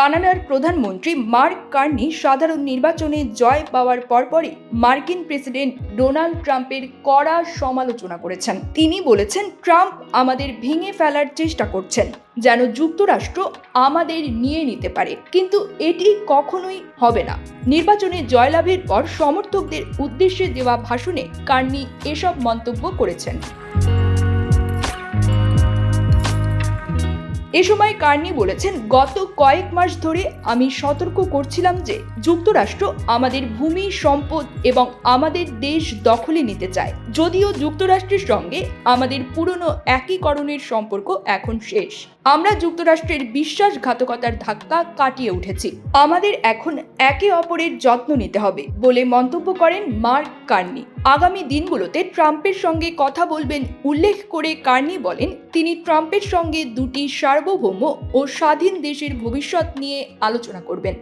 কানাডার প্রধানমন্ত্রী mark Carney সাধারণ নির্বাচনে জয় পাওয়ার পরপরই মার্কিন প্রেসিডেন্ট ডোনাল্ড ট্রাম্পের কড়া সমালোচনা করেছেন। তিনি বলেছেন, ট্রাম্প আমাদের ভেঙে ফেলার চেষ্টা করছেন, যেন যুক্তরাষ্ট্র আমাদের নিয়ে নিতে পারে। কিন্তু এটি কখনোই হবে না। নির্বাচনে জয়লাভের পর সমর্থকদের উদ্দেশ্যে দেওয়া ভাষণে কার্নি এসব মন্তব্য করেছেন। এ সময় কার্নি বলেছেন, গত কয়েক মাস ধরে আমি সতর্ক করছিলাম যে যুক্তরাষ্ট্র আমাদের ভূমি, সম্পদ এবং আমাদের দেশ দখলে নিতে চায়। যদিও যুক্তরাষ্ট্রের সঙ্গে আমাদের পুরনো একীকরণের সম্পর্ক এখন শেষ। আমরা যুক্তরাষ্ট্রের বিশ্বাসঘাতকতার ধাক্কা কাটিয়ে উঠেছি। আমাদের এখন একে অপরের যত্ন নিতে হবে বলে মন্তব্য করেন মার্ক কার্নি। আগামী দিনগুলোতে ট্রাম্পের সঙ্গে কথা বলবেন উল্লেখ করে কার্নি বলেন, তিনি ট্রাম্পের সঙ্গে দুটি সার্বভৌম ও স্বাধীন দেশের ভবিষ্যৎ নিয়ে আলোচনা করবেন।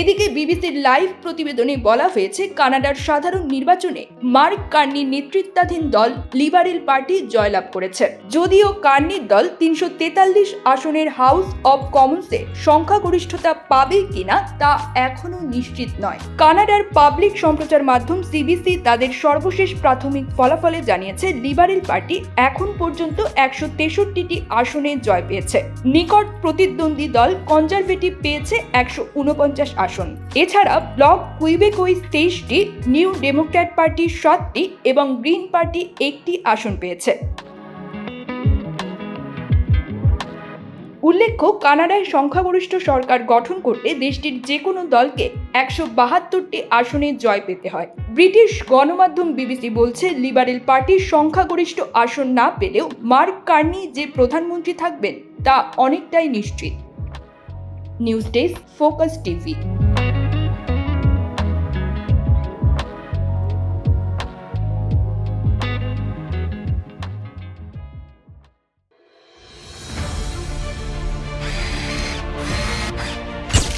এদিকে বিবিসির লাইভ প্রতিবেদনে বলা হয়েছে, কানাডার সাধারণ নির্বাচনে মার্ক কার্নির নেতৃত্বাধীন দল লিবারেল পার্টি জয়লাভ করেছে। যদিও কার্নির দল তিনশো তেতাল্লিশ আসনের হাউস অব কমন্সে সংখ্যাগরিষ্ঠতা পাবে কিনা তা এখনও নিশ্চিত নয়। কানাডার পাবলিক সম্প্রচার মাধ্যম সিবিসি তাদের সর্বশেষ প্রাথমিক ফলাফলে জানিয়েছে, লিবারেল পার্টি এখন পর্যন্ত একশো তেষট্টিটি আসনে জয় পেয়েছে। নিকট প্রতিদ্বন্দ্বী দল কনজারভেটিভ পেয়েছে একশো উনপঞ্চাশ আসন। এছাড়া ব্লক কুইবেকইস তেইশটি, নিউ ডেমোক্র্যাট পার্টি সাতটি এবং গ্রিন পার্টি একটি আসন পেয়েছে। উল্লেখ্য, কানাডায় সংখ্যাগরিষ্ঠ সরকার গঠন করতে দেশটির যে কোনো দলকে একশো বাহাত্তরটি আসনে জয় পেতে হয়। ব্রিটিশ গণমাধ্যম বিবিসি বলছে, লিবারেল পার্টির সংখ্যাগরিষ্ঠ আসন না পেলেও মার্ক কার্নি যে প্রধানমন্ত্রী থাকবেন, তা অনেকটাই নিশ্চিত। News desk, focus TV.